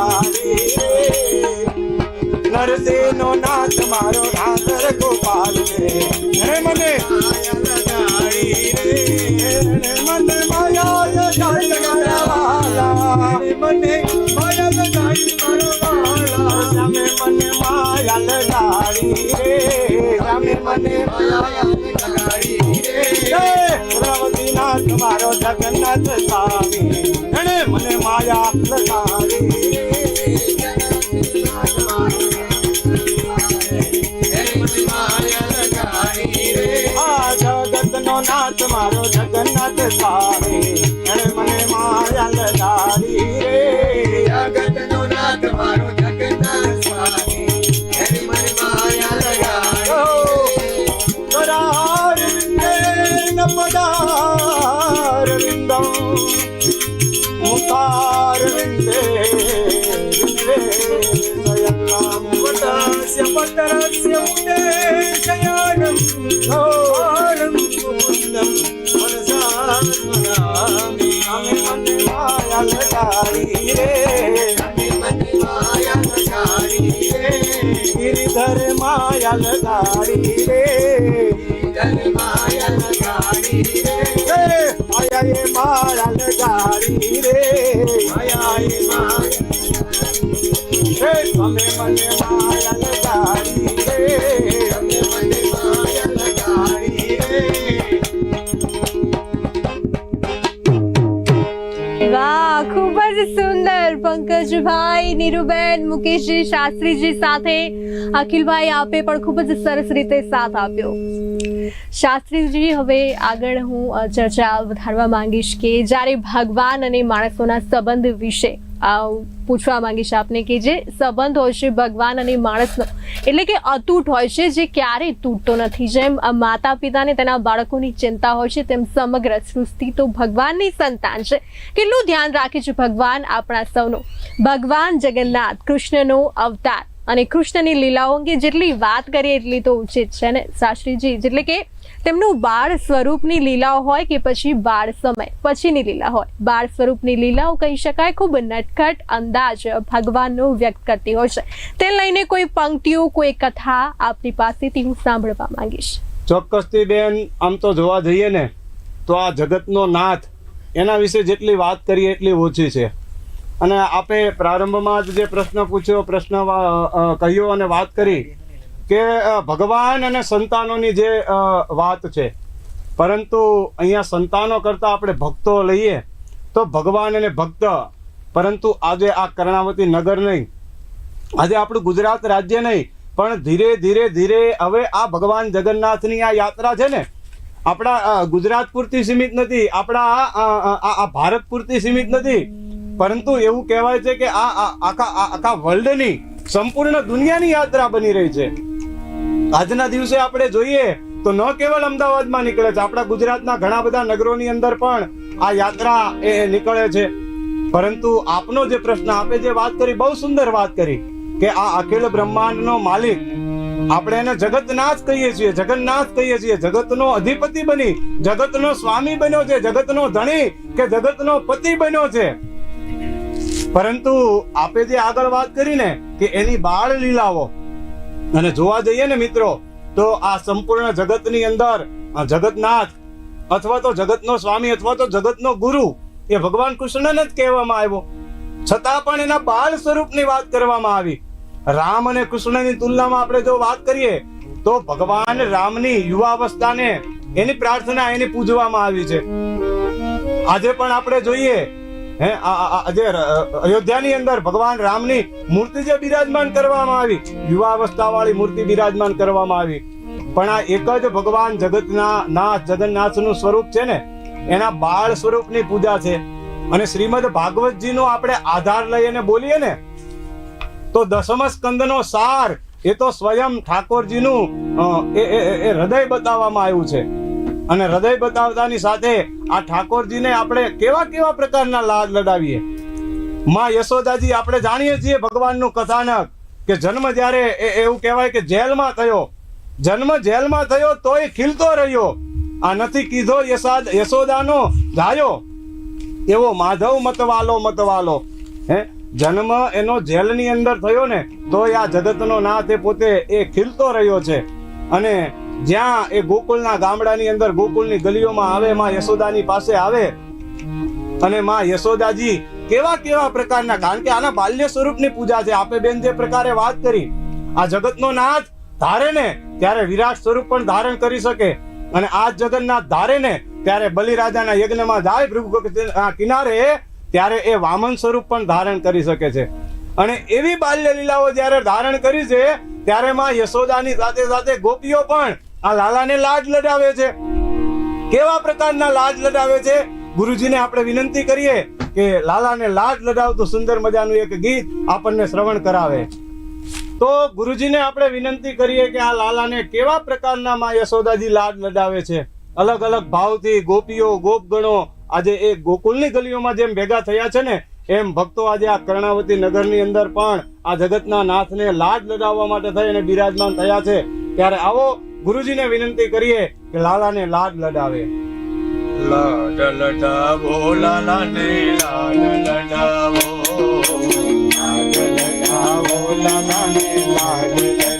લગાડી નરસિંહ નો નાથ મારો ઠાકર રે મને? હે મને માયા લગાડી મારા વાલા હે મને માયા લગાડી મારા તમે મને માયા લગાડી રે. મને મારો જગન્નાથ સ્વામી. એને મને માયા લગાડી નાથ મારો જગન્નાથ સ્વામી રચાડી રે ગિરધર માયા લગાડી રે માયા લગાડી રે માયા એ માયા લગાડી રે માયા એ માયા નીરુબેન, મુકેશજી, શાસ્ત્રીજી સાથે અખિલભાઈ આપે પણ ખૂબ જ સરસ રીતે સાથ આપ્યો. શાસ્ત્રીજી, હવે આગળ હું ચર્ચા વધારવા માંગીશ કે જ્યારે ભગવાન અને માણસોના સંબંધ વિશે પૂછવા માંગીશ આપને કે જે સંબંધ હોય છે ભગવાન અને માણસનો, એટલે કે અતૂટ હોય છે, જે ક્યારેય તૂટતો નથી. જેમ માતા પિતાને તેના બાળકોની ચિંતા હોય છે, તેમ સમગ્ર સૃષ્ટિ તો ભગવાનની સંતાન છે. કેટલું ધ્યાન રાખે છે ભગવાન આપણા સૌનું? ભગવાન જગન્નાથ, કૃષ્ણનો અવતાર અને કૃષ્ણની લીલાઓ અંગે જેટલી વાત કરીએ એટલી તો ઉચિત છે ને? શાસ્ત્રીજી, એટલે કે તેમનું બાળ સ્વરૂપની લીલાઓ હોય કે પછી બાળ સમય? પછીની લીલા હોય. બાળ સ્વરૂપની લીલાઓ કહી શકાય, ખૂબ નટખટ અંદાજ ભગવાનનો વ્યક્ત કરતી હોય છે. તે લઈને કોઈ પંક્તિઓ, કોઈ કથા આપની પાસેથી હું સાંભળવા માંગીશ. ચોક્કસથી બેન, આમ તો જોવા જઈએ ને, તો આ જગતનો નાથ, એના વિશે જેટલી વાત કરીએ એટલી ઓછી છે. અને આપે પ્રારંભમાં જ જે પ્રશ્ન પૂછ્યો, પ્રશ્ન કહ્યો અને વાત કરી કે ભગવાન અને સંતાનોની જે વાત છે. પરંતુ અહીંયા સંતાનો કરતાં આપણે ભક્તો લઈએ તો ભગવાન અને ભક્ત, પરંતુ આજે આ કર્ણાવતી નગર નહીં. આજે આપણું ગુજરાત રાજ્ય નહીં, પણ ધીરે ધીરે ધીરે હવે આ ભગવાન જગન્નાથની આ યાત્રા છે ને, આપણા ગુજરાત પૂરતી સીમિત નથી, આપણા આ- ભારત પૂરતી સીમિત નથી. પરંતુ એવું કહેવાય છે કે આ આખા આખા વર્લ્ડની સંપૂર્ણ દુનિયાની યાત્રા બની રહી છે. આજના દિવસે આપણે જોઈએ તો ન કેવળ અમદાવાદમાં નીકળે છે, આપણા ગુજરાતના ઘણા બધા નગરોની અંદર પણ આ યાત્રા એ નીકળે છે. પરંતુ આપનો જે પ્રશ્ન આપે જે વાત કરી, બહુ સુંદર વાત કરી કે આ અખિલ બ્રહ્માંડનો માલિક આપણે એને જગતનાથ કહીએ છીએ, જગન્નાથ કહીએ છીએ. જગતનો અધિપતિ બની, જગતનો સ્વામી બન્યો છે, જગતનો ધણી કે જગતનો પતિ બન્યો છે. પરંતુ આપે જે આગળ વાત કરી ને કે એની બાળ લીલાઓ, અને જોવા જઈએ ને મિત્રો, તો આ સંપૂર્ણ જગતની અંદર જગતનાથ, અથવા તો જગતનો સ્વામી, અથવા તો જગતનો ગુરુ, એ ભગવાન કૃષ્ણને જ કહેવામાં આવ્યો. છતાં પણ એના બાળ સ્વરૂપની વાત કરવામાં આવી. રામ અને કૃષ્ણની તુલનામાં આપણે જો વાત કરીએ, તો ભગવાન રામની યુવાવસ્થાને એની પ્રાર્થના એની પૂજવામાં આવી છે. આજે પણ આપણે જોઈએ હે, આ- આ આ, જે અયોધ્યાની અંદર ભગવાન રામની મૂર્તિ જે બિરાજમાન કરવામાં આવી યુવા વાળી મૂર્તિ બિરાજમાન કરવામાં આવી. પણ આ એક જ ભગવાન જગતના નાથ જગન્નાથનું સ્વરૂપ છે ને, એના બાળ સ્વરૂપની પૂજા છે. અને શ્રીમદ ભાગવતજીનો આપણે આધાર લઈ અને બોલીએ ને, તો દસમ સ્કંદનો સાર, એ તો સ્વયં ઠાકોરજીનું એ હૃદય બતાવવામાં આવ્યું છે. અને હૃદય બતાવતાની સાથે આ ઠાકોરજીને આપણે કેવા કેવા પ્રકારના લાડ લડાવીએ? માં યશોદાજી, આપણે જાણીએ છીએ ભગવાનનું કથાનક કે જન્મ જ્યારે એ- એવું કહેવાય કે જેલમાં થયો. જન્મ જેલમાં થયો તોય ખીલતો રહ્યો. આ નથી કીધો યશાદ યશોદાનો, જાયો. એવો માધવ મતવાલો મતવાલો. હે? જન્મ એનો જેલની અંદર થયો ને તો આ જગતનો નાથ એ પોતે એ ખીલતો રહ્યો છે. અને જ્યાં એ ગોકુળના ગામડાની અંદર ગોકુળની ગલીઓમાં આવે, માં યશોદાની પાસે આવે. અને માં યશોદાજી કેવા કેવા પ્રકારના, કારણ કે આના બાલ્ય સ્વરૂપની પૂજા છે. આપે બેન જે પ્રકારે વાત કરી, આ જગતનો નાથ ધારે ને ત્યારે વિરાટ સ્વરૂપ પણ ધારણ કરી શકે. અને આ જગન્નાથ ધારે ને ત્યારે બલિરાજાના યજ્ઞમાં જાય ભૃગુ કિનારે, ત્યારે એ વામન સ્વરૂપ પણ ધારણ કરી શકે છે. અને એવી બાલ્ય લીલાઓ જ્યારે ધારણ કરી છે, ત્યારે માં યશોદાની સાથે સાથે ગોપીઓ પણ આ લાલાને લાજ લડાવે છે. કેવા પ્રકારના લાજ લડાવે છે? ગુરુજીને આપણે વિનંતી કરીએ કે લાલાને લાજ લડાવતું સુંદર મજાનું એક ગીત આપણને શ્રવણ કરાવે. તો ગુરુજીને આપણે વિનંતી કરીએ કે આ લાલાને કેવા પ્રકારના માં યશોદાજી લાડ લડાવે છે? અલગ અલગ ભાવથી ગોપીઓ, ગોપગણો આજે એ ગોકુલની ગલીઓમાં જેમ ભેગા થયા છે ને એમ ભક્તો આજે આ કર્ણાવતી નગરની અંદર પણ આ જગતના નાથને લાડ લડાવવા માટે થઈ અને બિરાજમાન થયા છે. ત્યારે આવો ગુરુજીને વિનંતી કરીએ કે લાલાને લાડ લડાવે લાડ લડાવો લાલાને લાડ લડાવો લાડ લડાવો લાલાને લાડ લડાવો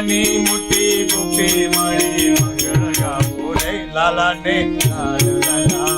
એ નાની મોટી ગોપી મળી મંગળ ગાવો રે લાલાને લાડ લડાવો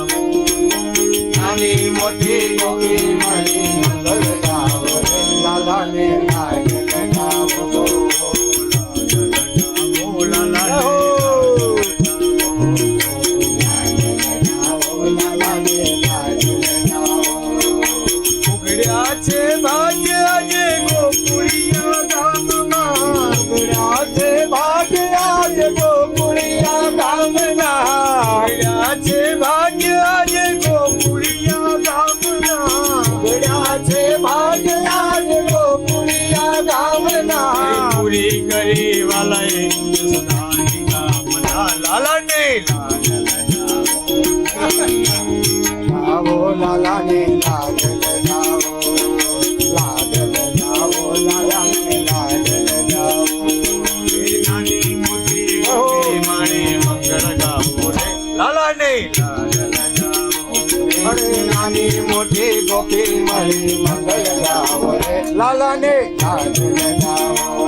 લાલાને લાગ લગાવો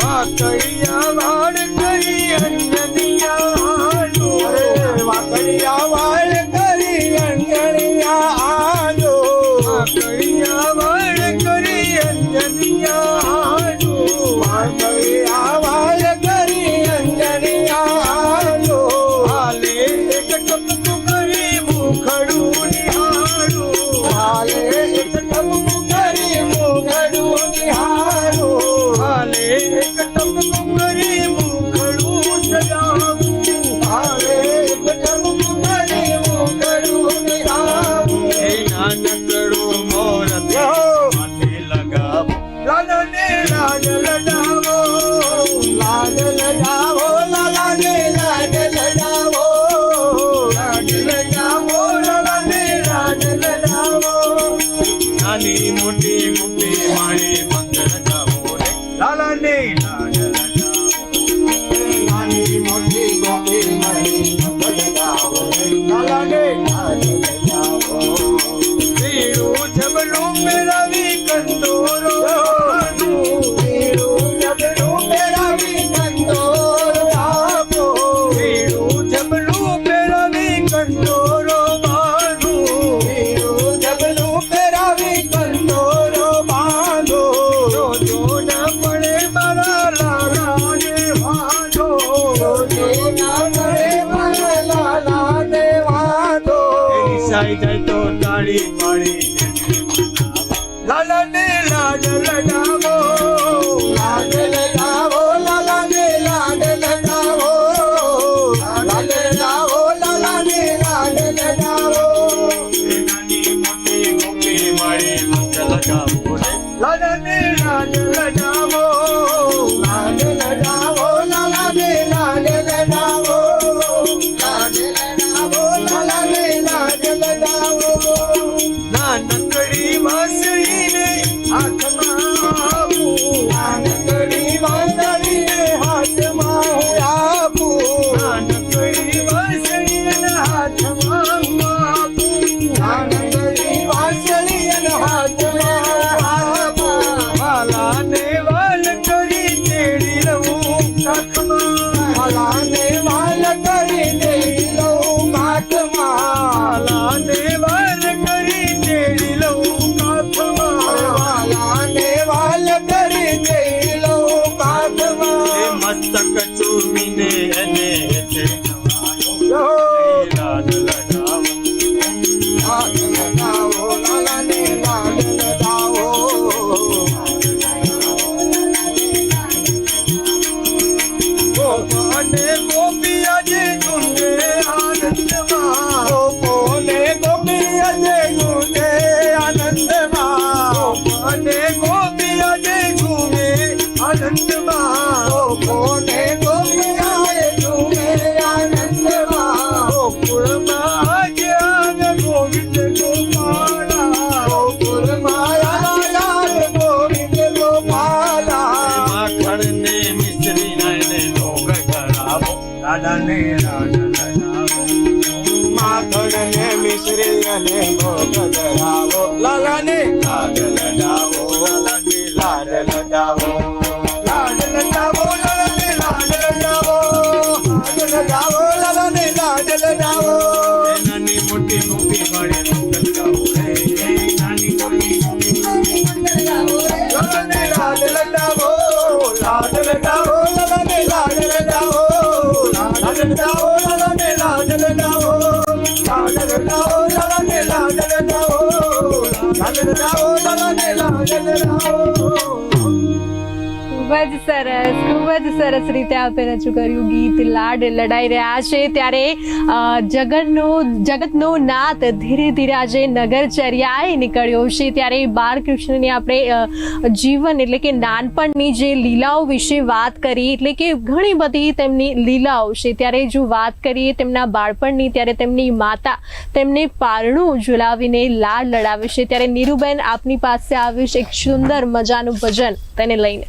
વાકડિયા વાળ કરી અંજનિયા વાકડિયા વાળ કરી અંજનિયા આલો. વાકડિયા నెలలావో నీ ముం સાઈ જાય તો તાળી પાડી લાડ લડાવો ખૂબ જ સરસ, ખૂબ જ સરસ રીતે આપે રજૂ કર્યું. ગીત, લાડ લડાઈ રહ્યા છે ત્યારે જગતનો જગતનો નાથ ધીરે ધીરે આજે નગરચર્યાએ નીકળ્યો છે. ત્યારે બાળકૃષ્ણની આપણે જીવન એટલે કે નાનપણની જે લીલાઓ વિશે વાત કરી, એટલે કે ઘણી બધી તેમની લીલાઓ છે. ત્યારે જો વાત કરીએ તેમના બાળપણની, ત્યારે તેમની માતા તેમને પારણું ઝુલાવીને લાડ લડાવે છે. ત્યારે નીરુબેન આપની પાસે આવ્યું છે એક સુંદર મજાનું ભજન તેને લઈને.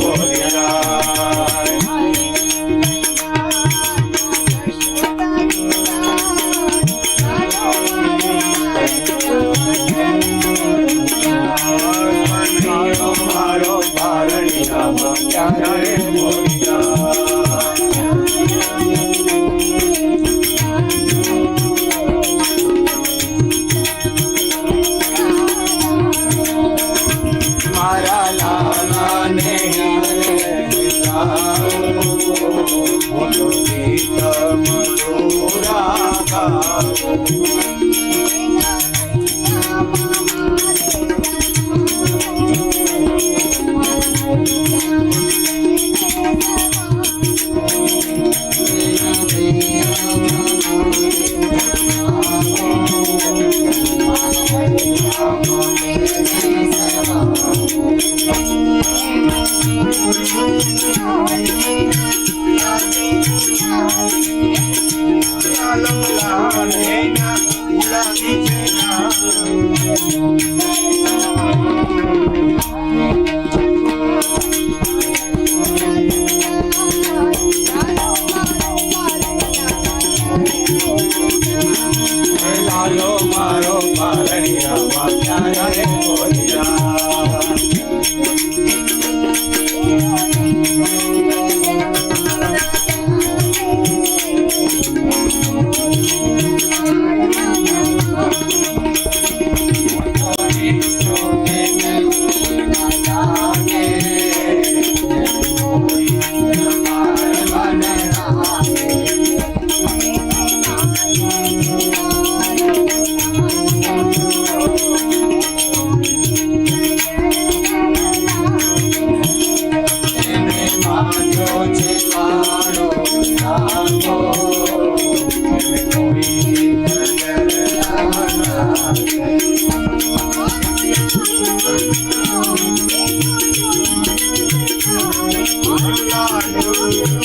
you.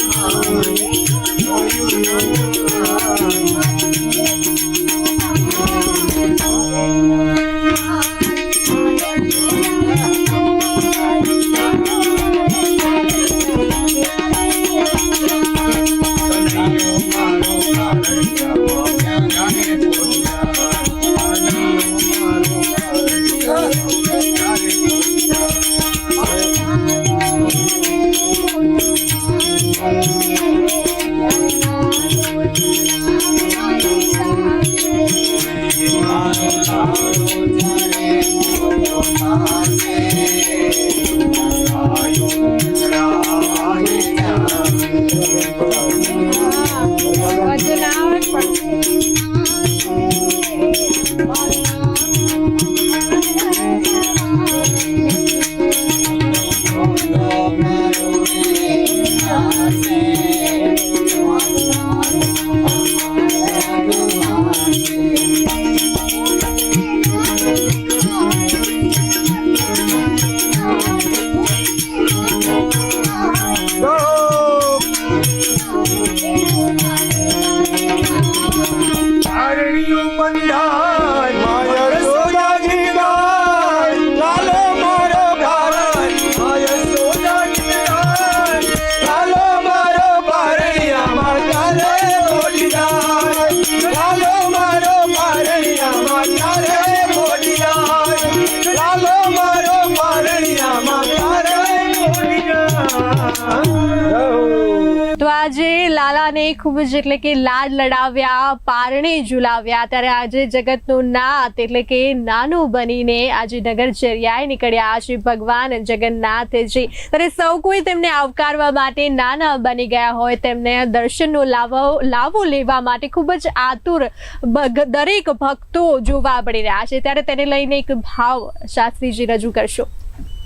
લાલાને ખૂબ જ એટલે કે લાડ લડાવ્યા, પારણે ઝુલાવ્યા. ત્યારે આજે જગતનું નાથ એટલે કે નાનું બનીને આજે નગરચર્યાએ નીકળ્યા છે ભગવાન જગન્નાથજી ત્યારે સૌ કોઈ તેમને આવકારવા માટે નાના બની ગયા હોય, તેમને દર્શનનો લાવો લાવો લેવા માટે ખૂબ જ આતુર દરેક ભક્તો જોવા પડી રહ્યા છે. ત્યારે તેને લઈને એક ભાવ શાસ્ત્રીજી રજૂ કરશો.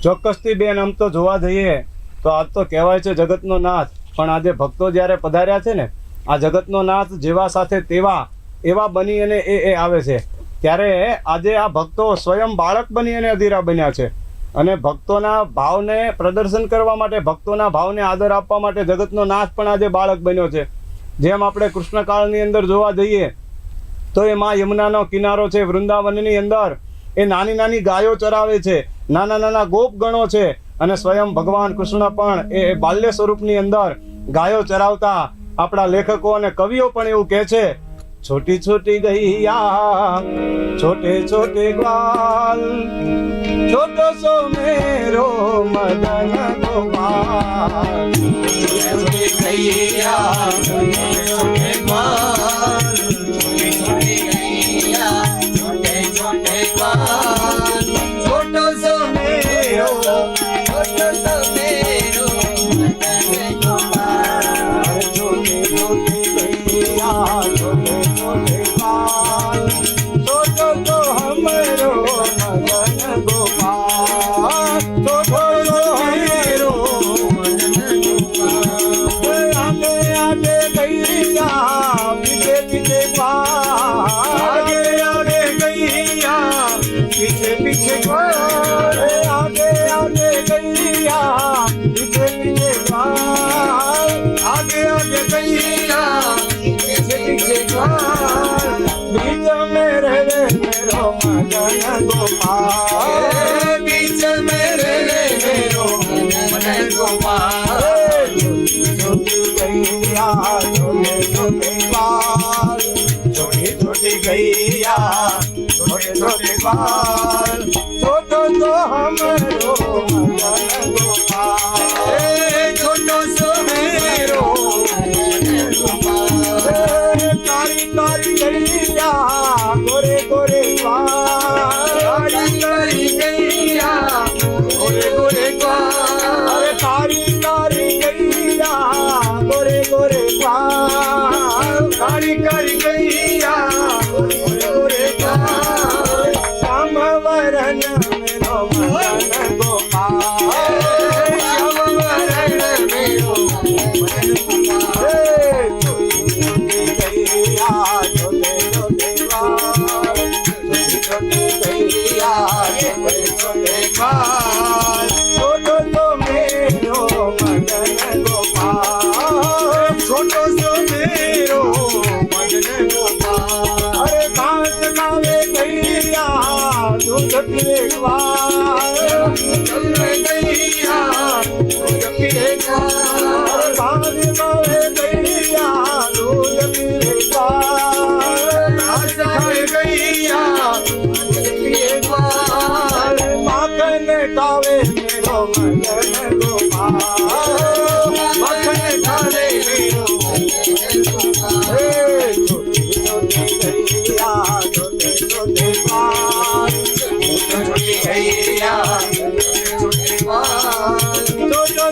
ચોક્કસથી બેન, આમ તો જોવા જઈએ તો આજ તો કહેવાય છે જગતનો નાથ. પણ આજે ભક્તો જ્યારે પધાર્યા છે ને, આ જગતનો નાથ જેવા સાથે તેવા, એવા બની અને એ એ આવે છે. ત્યારે આજે આ ભક્તો સ્વયં બાળક બની અને અધીરા બન્યા છે. અને ભક્તોના ભાવને પ્રદર્શન કરવા માટે, ભક્તોના ભાવને આદર આપવા માટે જગતનો નાથ પણ આજે બાળક બન્યો છે. જેમ આપણે કૃષ્ણકાળની અંદર જોવા જઈએ, તો એ માં યમુનાનો કિનારો છે, વૃંદાવનની અંદર. એ નાની નાની ગાયો ચરાવે છે, નાના નાના ગોપ ગણો છે અને સ્વયં ભગવાન કૃષ્ણ પણ એ બાલ્ય સ્વરૂપની અંદર ગાયો ચરાવતા આપણા લેખકો અને કવિઓ પણ એવું કહે છે, છોટી છોટી ગૈયા છોટે છોટે ગ્વાલ, છોટો સો મેરો મદન ગોપાલ. छोटो गैया छोटे छोटे बाल छोटो तो हमरो मदन गोपाल छोटो सो मेरो मदन गोपाल कारी कारी गैया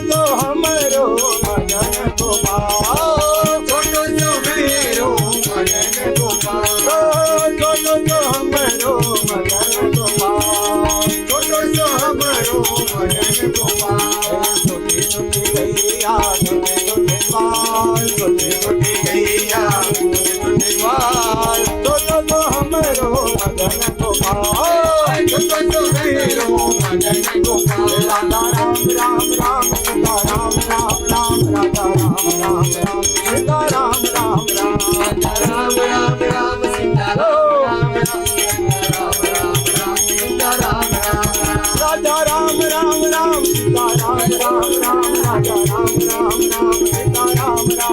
no.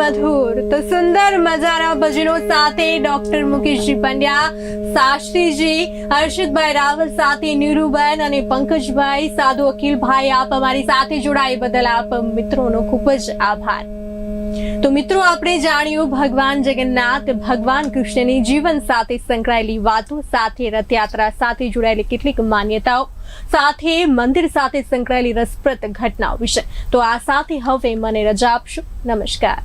મધુર તો સુંદર મજાના ભજનો સાથે ડોક્ટર મુકેશજી પંડ્યા શાસ્ત્રીજી હર્ષિતભાઈ રાવલ સાથે નીરુબેન અને પંકજભાઈ સાધુ અખિલભાઈ આપ અમારી સાથે જોડાઈ બદલ આપ મિત્રોનો ખૂબ જ આભાર તો મિત્રો, આપણે જાણ્યું ભગવાન જગન્નાથ, ભગવાન કૃષ્ણની જીવન સાથે સંકળાયેલી વાતો, સાથે રથયાત્રા, સાથે જોડાયેલી કેટલીક માન્યતાઓ, સાથે મંદિર સાથે સંકળાયેલી રસપ્રદ ઘટનાઓ વિશે. તો આ સાથે હવે મને રજા આપશો. નમસ્કાર.